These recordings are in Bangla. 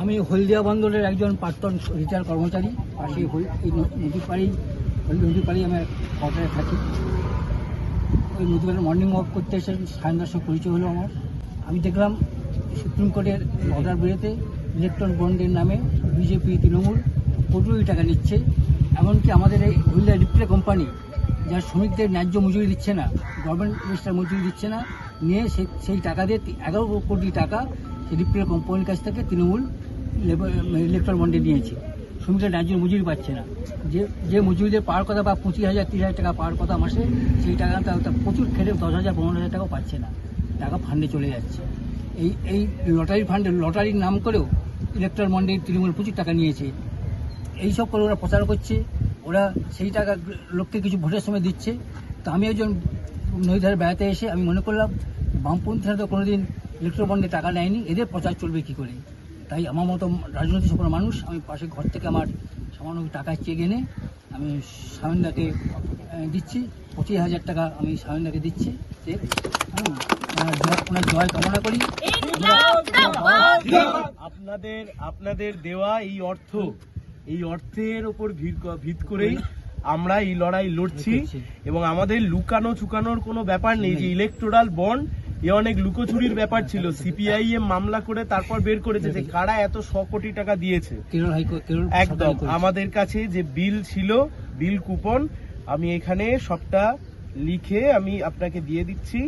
আমি হলদিয়া বন্দরের একজন প্রাক্তন রিটায়ার কর্মচারী পাশে এই ন- নদীর পাড়েই নদীর পাড়েই আমি কোয়ার্টারে থাকি। ওই নদীর পাড়ে মর্নিং ওয়াক করতে এসে সায়ন্দার সঙ্গে পরিচয় হলো আমার। আমি দেখলাম সুপ্রিম কোর্টের অর্ডার বেরোতে ইলেকট্রন বন্ডের নামে বিজেপি তৃণমূল কোটি টাকা নিচ্ছে। এমনকি আমাদের এই হলদিয়া রিপ্লে কোম্পানি যার শ্রমিকদের ন্যায্য মজুরি দিচ্ছে না গভর্নমেন্ট মিনিস্টার মজুরি দিচ্ছে না, নিয়ে সেই টাকা দিয়ে এগারো কোটি টাকা রিপ্লে কোম্পানির কাছ থেকে তৃণমূল ইলেকট্রন বন্ডে নিয়েছে শ্রমিকরা ন্যায্য মজুরি পাচ্ছে না। যে যে মজুরিদের পাওয়ার কথা বা পঁচিশ হাজার, তিরিশ হাজার টাকা পাওয়ার কথা মাসে, সেই টাকা প্রচুর খেটে দশ হাজার, পনেরো হাজার টাকাও পাচ্ছে না। টাকা ফান্ডে চলে যাচ্ছে। এই এই লটারি ফান্ডে লটারির নাম করেও ইলেকট্রন বন্ডে তৃণমূল প্রচুর টাকা নিয়েছে। এই সব করে ওরা প্রচার করছে। ওরা সেই টাকা লোককে কিছু ভোটের সময় দিচ্ছে। তো আমি একজন নদী ধারে বেড়াতে এসে আমি মনে করলাম, বামপন্থীরা তো কোনোদিন ইলেকট্রন বন্ডে টাকা নেয়নি। এদের প্রচার চলবে কি করে? তাই আমার মতো রাজনৈতিক সফল মানুষ আমি পাশে ঘর থেকে আমার সামান্য টাকা চেয়ে এনে আমি সায়নদাকে দিচ্ছি। পঁচিশ হাজার টাকা আমি সায়নদাকে দিচ্ছি ওনার জয়- কামনা করি। আপনাদের আপনাদের দেওয়া এই অর্থ এই অর্থের ওপর ভিত করেই আমরা এই লড়াই লড়ছি লড়ছি। এবং আমাদের লুকানো চুকানোর কোনো ব্যাপার নেই যে ইলেকটোরাল বন্ড এ অনেক লুকোচুরির ব্যাপার ছিল। সিপিআইএম মামলা করে তারপর বের করেছে যে কারা এত শ কোটি টাকা দিয়েছে। একদম। আমাদের কাছে যে বিল ছিল বিল কুপন আমি এখানে সবটা লিখে আমি আপনাকে দিয়ে দিচ্ছি।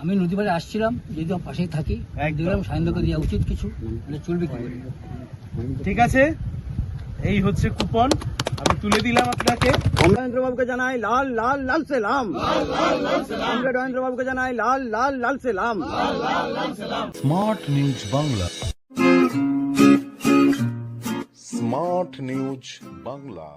আমি নদী পাড়ে আসছিলাম যদি পাশেই থাকি। একদম। দেখলাম সায়নদাকে দেওয়া উচিত কিছু। মানে চলবে কি ঠিক আছে? এই হচ্ছে কুপন। আমি তুলে দিলাম আপনাকে নরেন্দ্র বাবুকে জানাই লাল লাল লাল সেলাম আমরা নরেন্দ্র বাবুকে জানাই লাল লাল লাল সেলাম smart news Bangla smart news Bangla